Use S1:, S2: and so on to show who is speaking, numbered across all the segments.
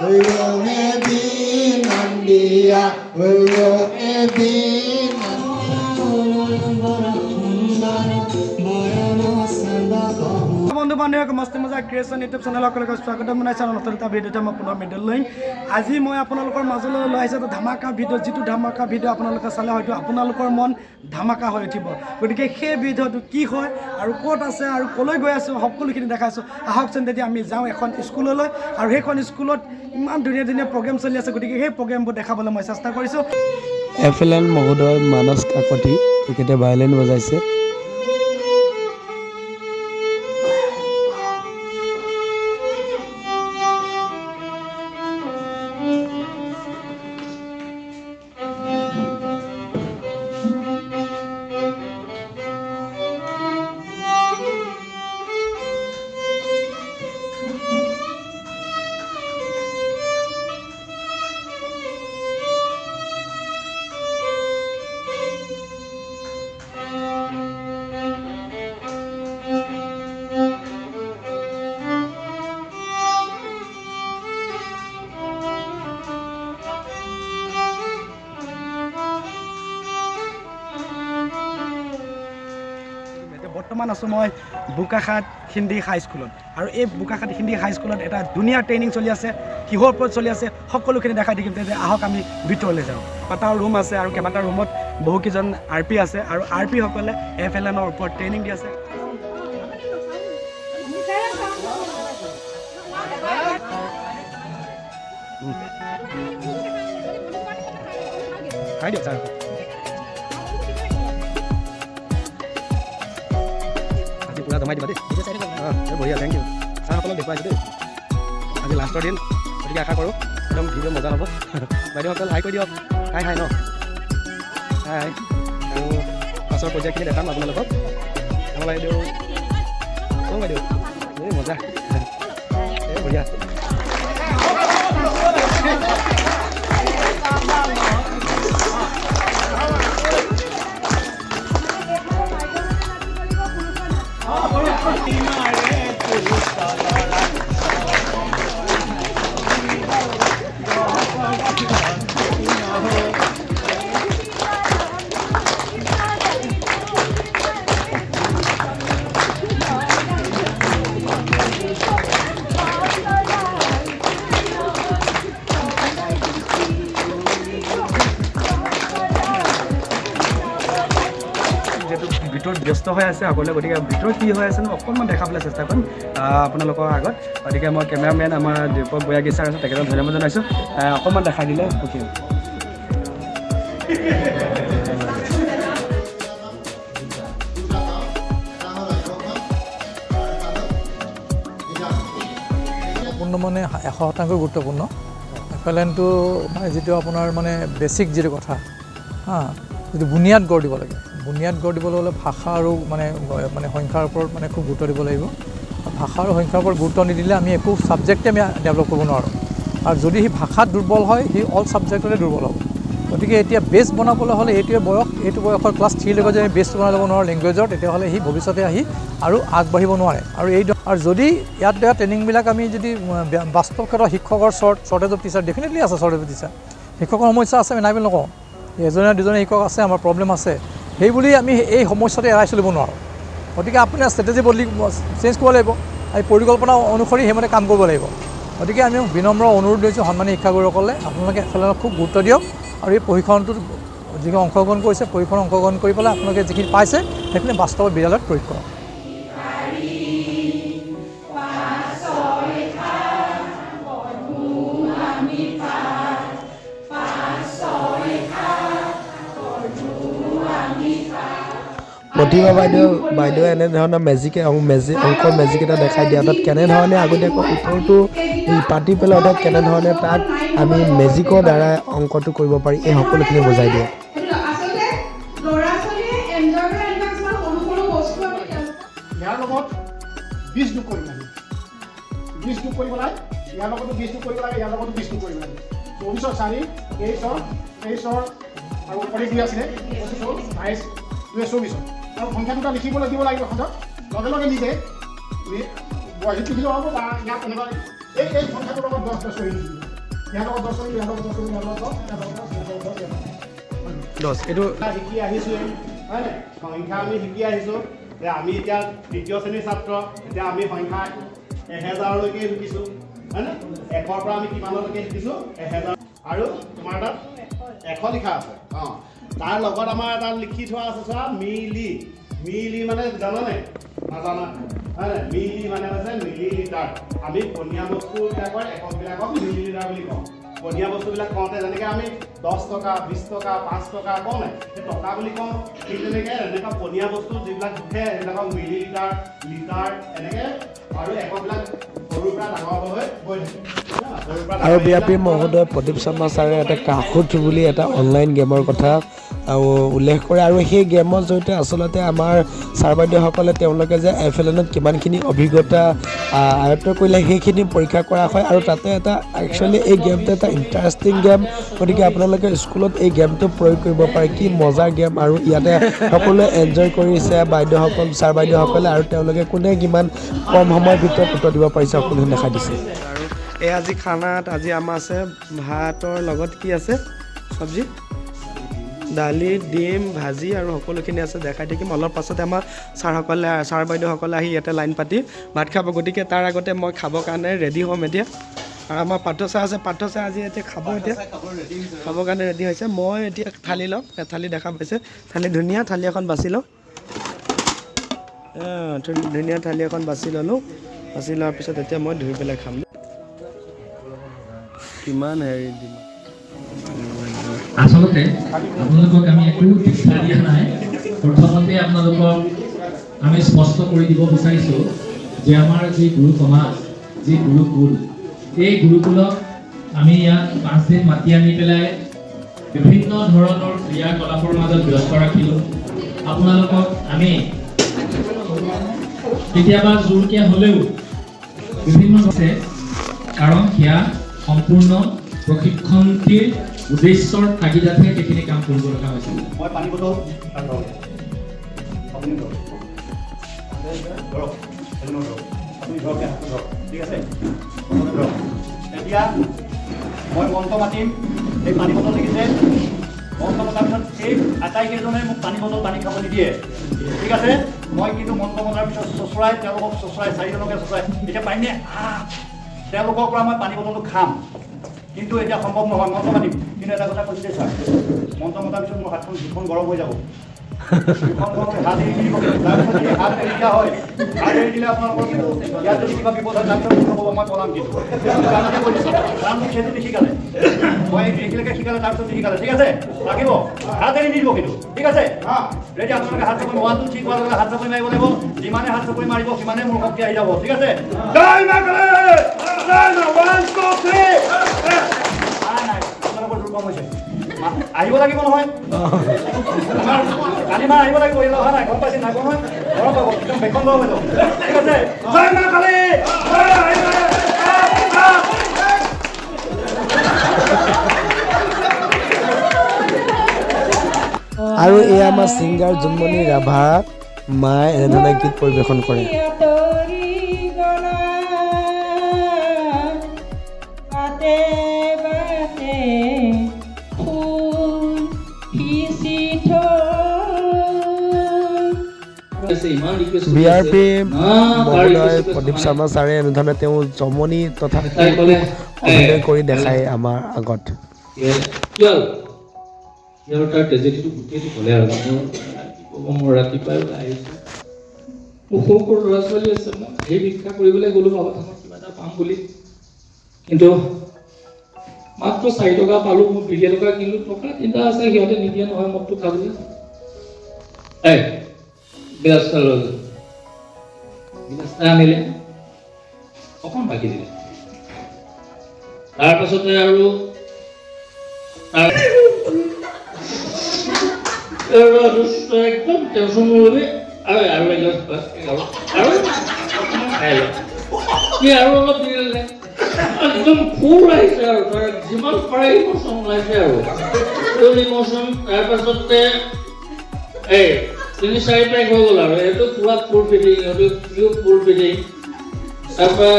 S1: Will you be Nandia? Will
S2: you বান্ধৱীক মস্তি মজা creation YouTube channel সকলোকে স্বাগতম জনাইছোঁ নতুন এটা ভিডিঅ'তে মই পুনৰ মেডেল লৈ। আজি মই আপোনালোকৰ মাজলৈ লৈ আহিছোঁ এটা ধামাকা ভিডিঅ' যিটো ধামাকা ভিডিঅ' আপোনালোকে চালে হয়তো আপোনালোকৰ মন ধামাকা হৈ উঠিব। গতিকে সেই ভিডিঅ'টো কি হয় আৰু ক'ত আছে আৰু ক'লৈ গৈ আছোঁ সকলোখিনি দেখাইছোঁ। আহকচোন তেতিয়া আমি যাওঁ এখন স্কুললৈ আৰু সেইখন স্কুলত ইমান ধুনীয়া ধুনীয়া প্ৰগ্ৰেম চলি আছে গতিকে সেই প্ৰগ্ৰেমবোৰ দেখাবলৈ মই চেষ্টা কৰিছোঁ।
S3: এফ এল এন মহোদয় মানস কাকতি তেখেতে ভায়লিন বজাইছে।
S2: বৰ্তমান আছোঁ মই বোকাখাট হিন্দী হাইস্কুলত আৰু এই বোকাখাট হিন্দী হাইস্কুলত এটা ধুনীয়া ট্ৰেইনিং চলি আছে, কিহৰ ওপৰত চলি আছে, সকলোখিনি দেখাই দিম তেতিয়া আহক আমি ভিতৰলৈ যাওঁ। কেইবাটাও ৰুম আছে আৰু কেইবাটাও ৰুমত বহুকেইজন আৰ পি আছে আৰু আৰ পিসকলে এফ এল এনৰ ওপৰত ট্ৰেইনিং দি আছে। খাই দিয়ক ছাৰ পূৰা জমাই দিবা দেই। অঁ বঢ়িয়া থেংক ইউ ছাৰসকলক দেখুৱাইছোঁ দেই। আজি লাষ্টৰ দিন গতিকে আশা কৰোঁ একদম ভিডিঅ' মজা হ'ব বাইদেউসকল হাই কৰি দিয়ক। হাই হাই ন? হাই হাই আৰু পাছৰ পৰ্যায়খিনি দেখাম আপোনালোকক। আমাৰ বাইদেউ। অঁ বাইদেউ। এই মজা। এই বঢ়িয়া। ব্যস্ত হৈ আছে সকলোৱে গতিকে ভিতৰত কি হৈ আছে ন অকণমান দেখাবলৈ চেষ্টা কৰিম আপোনালোকৰ আগত। গতিকে মই কেমেৰামেন আমাৰ দীপক বৈৰাগী ছাৰ আছে, তেখেতক ধন্যবাদ জনাইছোঁ। অকণমান দেখাই দিলে সুখী।
S4: সম্পূৰ্ণ মানে এশ শতাংশ গুৰুত্বপূৰ্ণ। এফেলেনটো মানে যিটো আপোনাৰ মানে বেছিক যিটো কথা, হা, যিটো বুনিয়াদ গঢ় দিব লাগে। বুনিয়াদ গঢ় দিবলৈ হ'লে ভাষা আৰু মানে মানে সংখ্যাৰ ওপৰত মানে খুব গুৰুত্ব দিব লাগিব। ভাষা আৰু সংখ্যাৰ ওপৰত গুৰুত্ব নিদিলে আমি একো ছাবজেক্টে আমি ডেভেলপ কৰিব নোৱাৰোঁ। আৰু যদি সি ভাষাত দুৰ্বল হয়, সি অল ছাবজেক্টতে দুৰ্বল হ'ব। গতিকে এতিয়া বেছ বনাবলৈ হ'লে এইটোৱে বয়স, এইটো বয়সৰ ক্লাছ থ্ৰীলৈকে যদি আমি বেছ বনাই ল'ব নোৱাৰোঁ লেংগুৱেজৰ তেতিয়াহ'লে সি ভৱিষ্যতে আহি আৰু আগবাঢ়িব নোৱাৰে। আৰু এই আৰু যদি ইয়াত দিয়া ট্ৰেইনিংবিলাক আমি যদি বাস্তৱ ক্ষেত্ৰত শিক্ষকৰ short shortage of teacher definitely আছে শ্বৰ্টেজ অফ টিচাৰ শিক্ষকৰ সমস্যা আছে, আমি নাই বুলি নকওঁ। এজনে দুজনে শিক্ষক আছে, আমাৰ প্ৰব্লেম আছে। সেই বুলি আমি এই সমস্যাটো এৰাই চলিব নোৱাৰোঁ। গতিকে আপোনাৰ ষ্ট্ৰেটেজি বদলি চেঞ্জ কৰিব লাগিব। এই পৰিকল্পনা অনুসৰি সেইমতে কাম কৰিব লাগিব। গতিকে আমি বিনম্ৰ অনুৰোধ লৈছোঁ সন্মানী শিক্ষাগুৰুসকলে, আপোনালোকে এফালে খুব গুৰুত্ব দিয়ক। আৰু এই প্ৰশিক্ষণটোত যিখিনি অংশগ্ৰহণ কৰিছে প্ৰশিক্ষণ অংশগ্ৰহণ কৰি পেলাই আপোনালোকে যিখিনি পাইছে, সেইখিনি বাস্তৱত বিদ্যালয়ত প্ৰয়োগ কৰক।
S3: প্ৰতিভা বাইদেউ বাইদেৱে এনেধৰণৰ মেজিক মেজিক অংকৰ মেজিক এটা দেখাই দিয়া। তাত কেনেধৰণে আগতীয়াকৈ উত্তৰটো পাতি পেলাই অৰ্থাৎ কেনেধৰণে তাত আমি মেজিকৰ দ্বাৰা অংকটো কৰিব পাৰি, এই সকলোখিনি বুজাই দিয়ে।
S5: চৌবিছৰ চাৰি তেইছৰ তেইছৰ আৰু ওপৰি দুই আছিলে বাইছ, দুই চৌবিছৰ আৰু সংখ্যা দুটা লিখিবলৈ দিব লাগিব সদত লগে লগে নিজে বহীত লিখিলেও হ'ব বা ইয়াত এনেকুৱা এই এই সংখ্যাটোৰ লগত দহ দহ কৰি ইয়াৰ লগত দহ কৰিম ইয়াৰ লগত দহ কৰিম ইয়াৰ লগত দহ
S2: এইটো
S5: শিকি আহিছোঁ হয় নাই? সংখ্যা আমি শিকি আহিছোঁ। যে আমি এতিয়া তৃতীয় শ্ৰেণীৰ ছাত্ৰ এতিয়া আমি সংখ্যা এহেজাৰলৈকে শিকিছোঁ হয়নে এশৰ পৰা আমি কিমানলৈকে শিকিছোঁ? এহেজাৰ। আৰু তোমাৰ তাত এশ লিখা আছে। অঁ। তাৰ লগত আমাৰ এটা লিখি থোৱা আছে চোৱা, মিলি। মিলি মানে জানানে? নাজানা। হয় মিলি মানে হৈছে মিলি লিটাৰ আমি পনীয়া বস্তুবিলাকৰ এককবিলাকক মিলি লিটাৰ বুলি কওঁ। পনীয়া বস্তুবিলাক কওঁতে যেনেকৈ আমি দহ টকা বিছ টকা, পাঁচ টকা কওঁ নাই, সেই টকা বুলি কওঁ, ঠিক তেনেকৈ এনেকুৱা পনীয়া বস্তু যিবিলাক জোখে সেইবিলাকক মিলি লিটাৰ লিটাৰ এনেকৈ আৰু এককবিলাক সৰুৰ পৰা ডাঙৰ হৈ গৈ থাকে।
S3: আৰু
S5: এইবিলাক
S3: মহোদয় প্ৰদীপ শৰ্মা ছাৰে এটা কাহুত বুলি এটা অনলাইন গেমৰ কথা উল্লেখ কৰে আৰু সেই গেমৰ জৰিয়তে আচলতে আমাৰ ছাৰ বাইদেউসকলে তেওঁলোকে যে এফ এল এনত কিমানখিনি অভিজ্ঞতা আয়ত্ব কৰিলে সেইখিনি পৰীক্ষা কৰা হয় আৰু তাতে এটা একচুৱেলি এই গেমটো এটা ইণ্টাৰেষ্টিং গেম গতিকে আপোনালোকে স্কুলত এই গেমটো প্ৰয়োগ কৰিব পাৰে। কি মজাৰ গেম আৰু ইয়াতে সকলোৱে এনজয় কৰিছে বাইদেউসকল ছাৰ বাইদেউসকলে আৰু তেওঁলোকে কোনে কিমান কম সময়ৰ ভিতৰত উত্তৰ দিব পাৰিছে সকলোখিনি দেখাই দিছে।
S2: আৰু এই আজি খানাত আজি আমাৰ আছে ভাতৰ লগত কি আছে? চব্জি? দালি ডিম ভাজি আৰু সকলোখিনি আছে দেখাই থাকিম। অলপ পাছতে আমাৰ ছাৰসকলে ছাৰ বাইদেউসকলে আহি ইয়াতে লাইন পাতি ভাত খাব। গতিকে তাৰ আগতে মই খাবৰ কাৰণে ৰেডি হ'ম এতিয়া। আৰু আমাৰ পাৰ্থ ছাৰ আছে পাৰ্থ ছাৰ আজি এতিয়া খাব এতিয়া। খাবৰ কাৰণে ৰেডি হৈছে। মই এতিয়া থালি লওঁ থালি দেখা পাইছে। থালি ধুনীয়া থালি এখন বাছি লওঁ। ধুনীয়া থালি এখন বাছি ল'লোঁ। বাছি লোৱাৰ পিছত এতিয়া মই ধুই পেলাই খাম। কিমান হেৰি দিম?
S6: আচলতে আপোনালোকক আমি একো শিক্ষা দিয়া নাই। প্ৰথমতে আপোনালোকক আমি স্পষ্ট কৰি দিব বিচাৰিছোঁ যে আমাৰ যি গুৰু সমাজ যি গুৰুকুল, এই গুৰুকুলক আমি ইয়াত পাঁচদিন মাতি আনি পেলাই বিভিন্ন ধৰণৰ ক্ৰিয়াকলাপৰ মাজত ব্যস্ত ৰাখিলোঁ। আপোনালোকক আমি কেতিয়াবা জোৰকৈ হ'লেও বিভিন্ন কাৰণ সেয়া সম্পূৰ্ণ প্ৰশিক্ষণটিৰ উদ্দেশ্যৰ তাগিদাতহে সেইখিনি কাম কৰিব লগা হৈছিল
S5: মই পানী বটল ধৰক ধৰক আপুনি ধৰক ধৰক ঠিক আছে? এতিয়া মই মন্ত্ৰ মাতিম। এই পানী বটল দেখিছে? মন্ত্ৰ মতাৰ পিছত এই আটাইকেইজনে মোক পানী বটল পানী খাব নিদিয়ে। ঠিক আছে? মই কিন্তু মন্ত্ৰ মতাৰ পিছত চচৰাই, তেওঁলোকক চচৰাই, চাৰিজনকে চচৰাই। এতিয়া পাৰিনে? তেওঁলোকৰ পৰা মই পানী বটলটো খাম। কিন্তু এতিয়া সম্ভৱ নহয়। মন্ত্ৰ মাতিম কিন্তু এটা কথা কৈছে ছাৰ। মন্ত্ৰ মতাৰ পিছত মোৰ হাতখন দুখন গৰম হৈ যাব। হাত এৰি দিব। হাত এৰি দিয়া হয় আপোনালোকৰ কিবা বিপদ হয় তাৰপিছত মই পলাম কিন্তু। কাৰণতে কৈ দিছোঁ কাৰণ মোক মই এইখিনিলৈকে শিকালে তাৰপিছত নিশিকালে ঠিক আছে? লাগিব? হাত এৰি নিদিব কিন্তু। ঠিক আছে? ৰেডি, আপোনালোকে হাত চাপৰি ওৱান টু থ্ৰী হাত চাপৰি মাৰিব লাগিব। যিমানে হাত চাপৰি মাৰিব, সিমানে মোৰ শক্তি আহি যাব। ঠিক আছে? আহিব লাগিব নহয়। কালি আহিব লাগিব ইয়ালৈ অহা নাই গম পাইছে নাই গম নহয় গৰম পাব একদম বেকন গৰম যাব। ঠিক আছে? জয় মা কালী! জয় আহিব। আহ, আহ।
S3: আৰু এয়া আমাৰ ছিংগাৰ জোনমণি ৰাভা মায়ে এনেধৰণে গীত পৰিৱেশন কৰে। বি আৰ পি মহোদয় প্ৰদীপ শৰ্মা ছাৰে এনেধৰণে তেওঁ জমনি তথা অভিনয় কৰি দেখায় আমাৰ আগত।
S6: কিয়? তাৰ ট্ৰেজেডিটো গোটেইটো ক'লে আৰু মোৰ কি ক'ব মোৰ ৰাতিপুৱাই ওলাই আহিছোঁ। মোৰ সৰু সৰু ল'ৰা ছোৱালী আছে মই সেই কৰিবলৈ গ'লোঁ বাবাথানত কিবা এটা পাম বুলি। কিন্তু মাত্ৰ চাৰি টকা পালোঁ মোৰ বিশ টকা কিনিলোঁ। টকা তিনিটা আছে সিহঁতে নিদিয়ে নহয় মদটো খাবলৈ। এই গিলাচ এটা লৈ গ'ল আনিলে অকণ বাকী দিলে তাৰপাছতে আৰু একদম আৰু আৰু আৰু অলপ একদম ফুল আৰু। যিমান পাৰে ইমোশ্যন ওলাইছে আৰু। তাৰপাছতে এই তিনি চাৰি পেক হৈ গ'ল আৰু। সেইটো পুৰা ফুল ফিটিং সেইটো পিঅ' ফুল ফিটিং তাৰপৰা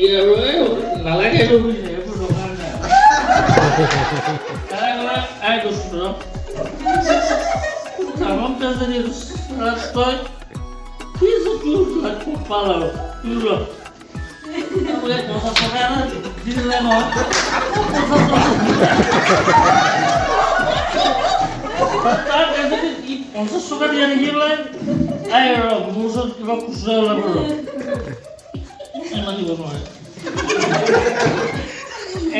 S6: ই আৰু এই নালাগে এইটো নাই আমার কাছে রাস্তায় কিছু চুল পালালো চুল পঞ্চাশ টাকা। তার কাছে পঞ্চাশ টাকা দিয়ে নিয়ে পেলাই এই ওচৰত কিবা খুচুৰা ওলাব ৰ ইমান দিব নোৱাৰে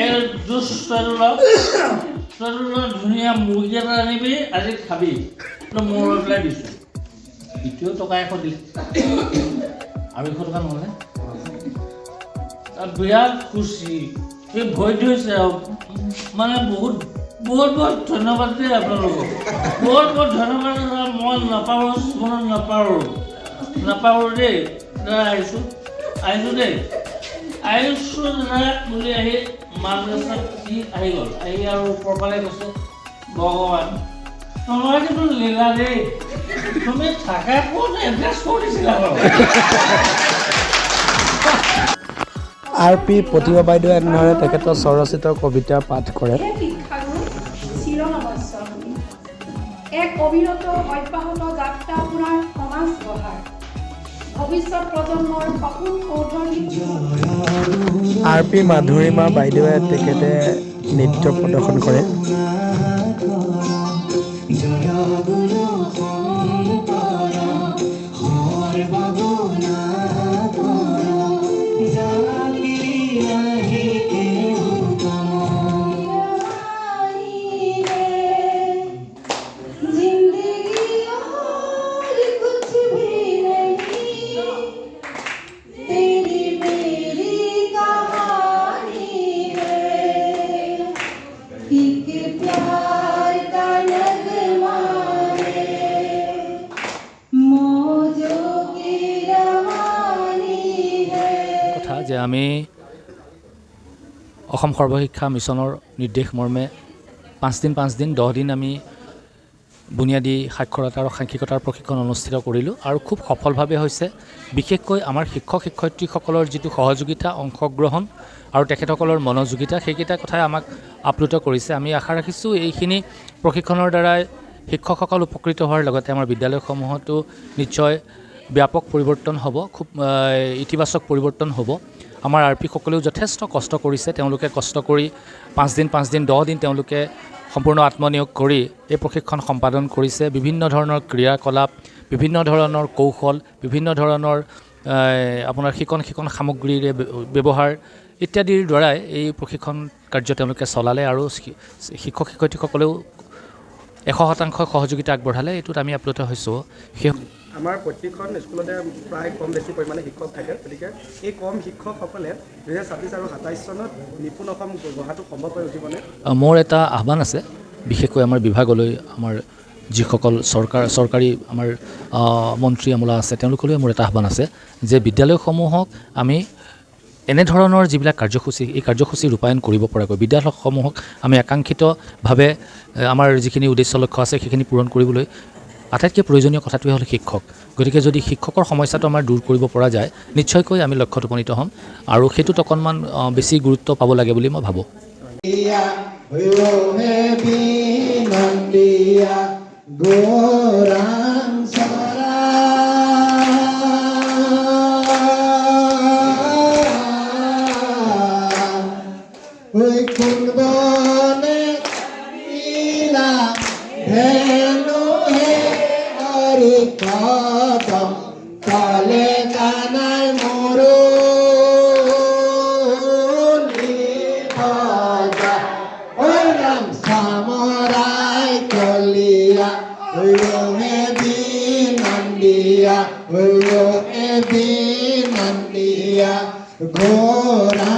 S6: এই জুচ তইলোলা তইলোলা ধুনীয়া মুৰ্গী এটা আনিবি আজি খাবি মোৰ পেলাই দিছোঁ দ্বিতীয় টকা এশ দিলে আঢ়ৈশ টকা নহ'লে তাৰ বিৰাট খুচি সেই ভয় ধৰিছে আৰু মানে বহুত বহুত বহুত ধন্যবাদ দেই আপোনালোকক। বহুত বহুত ধন্যবাদ দাদা মই নাপাওঁ, জীৱনত নাপাওঁ। নাপাওঁ দেই, দাদা, আহিছোঁ। দেই। আহিছোঁ দাদা, বুলি আহি মাদ্ৰাছাত সি আহি গ'ল। আহি আৰু ওপৰ ফালে কৈছে ভগৱান। তোমাৰ কিন্তু লীলা দেই। তুমি থাকা ক'ত? এড্ৰেছ কৰি দিছিলা বাৰু।
S7: আৰ পি প্ৰতিভা বাইদেৱে এনেধৰণে তেখেতৰ স্বৰচিত কবিতা পাঠ কৰে।
S8: এক অবিৰত অব্যাহত যাত্ৰা আপোনাৰ সমাজ গঢ়াৰ ভৱিষ্যত সপোন
S7: আৰ পি মাধুৰীমা বাইদেৱে তেখেতে নৃত্য প্ৰদৰ্শন কৰে।
S6: আমি অসম সৰ্বশিক্ষা মিছনৰ নিৰ্দেশ মৰ্মে পাঁচদিন পাঁচদিন, দহদিন আমি বুনিয়াদী সাক্ষৰতা আৰু সাংখ্যিকতাৰ প্ৰশিক্ষণ অনুষ্ঠিত কৰিলোঁ আৰু খুব সফলভাৱে হৈছে। বিশেষকৈ আমাৰ শিক্ষক, শিক্ষয়িত্ৰীসকলৰ যিটো সহযোগিতা, অংশগ্ৰহণ আৰু তেখেতসকলৰ মনোযোগিতা, সেইকেইটা কথাই আমাক আপ্লুত কৰিছে। আমি আশা ৰাখিছোঁ এইখিনি প্ৰশিক্ষণৰ দ্বাৰাই শিক্ষকসকল উপকৃত হোৱাৰ লগতে আমাৰ বিদ্যালয়সমূহতো নিশ্চয় ব্যাপক পৰিৱৰ্তন হ'ব, খুব ইতিবাচক পৰিৱৰ্তন হ'ব। আমাৰ আৰ পিসকলেও যথেষ্ট কষ্ট কৰিছে। তেওঁলোকে কষ্ট কৰি পাঁচদিন পাঁচদিন, দহদিন তেওঁলোকে সম্পূৰ্ণ আত্মনিয়োগ কৰি এই প্ৰশিক্ষণ সম্পাদন কৰিছে। বিভিন্ন ধৰণৰ ক্ৰিয়াকলাপ, বিভিন্ন ধৰণৰ কৌশল, বিভিন্ন ধৰণৰ আপোনাৰ শিকন শিকন সামগ্ৰীৰে ব্যৱহাৰ ইত্যাদিৰ দ্বাৰাই এই প্ৰশিক্ষণ কাৰ্য তেওঁলোকে চলালে আৰু শিক্ষক শিক্ষয়িত্ৰীসকলেও এশ শতাংশ সহযোগিতা আগবঢ়ালে এইটোত আমি আপ্লুত হৈছোঁ। সেই
S2: আমাৰ প্ৰত্যেকখন স্কুলতে প্ৰায় কম বেছি পৰিমাণে শিক্ষক থাকে গতিকে এই কম শিক্ষকসকলে দুহেজাৰ ছাব্বিছ আৰু সাতাইছ চনত নিপুণ অসম গঢ়াটো সম্ভৱ হৈ উঠিবনে?
S6: মোৰ এটা আহ্বান আছে বিশেষকৈ আমাৰ বিভাগলৈ আমাৰ যিসকল চৰকাৰ চৰকাৰী আমাৰ মন্ত্ৰী আমোলা আছে তেওঁলোকলৈ মোৰ এটা আহ্বান আছে যে বিদ্যালয়সমূহক আমি এনেধৰণৰ যিবিলাক কাৰ্যসূচী, এই কাৰ্যসূচী ৰূপায়ণ কৰিব পৰাকৈ বিদ্যালয়সমূহক আমি আকাংক্ষিতভাৱে আমাৰ যিখিনি উদ্দেশ্য লক্ষ্য আছে, সেইখিনি পূৰণ কৰিবলৈ আটাইতকৈ প্ৰয়োজনীয় কথাটোৱে হ'ল শিক্ষক। গতিকে যদি শিক্ষকৰ সমস্যাটো আমাৰ দূৰ কৰিব পৰা যায়, নিশ্চয়কৈ আমি লক্ষ্যত উপনীত হ'ম আৰু সেইটোত অকণমান বেছি গুৰুত্ব পাব লাগে বুলি মই ভাবোঁ।
S1: Kolia, oi yo he binandia, oi yo he binandia, gorang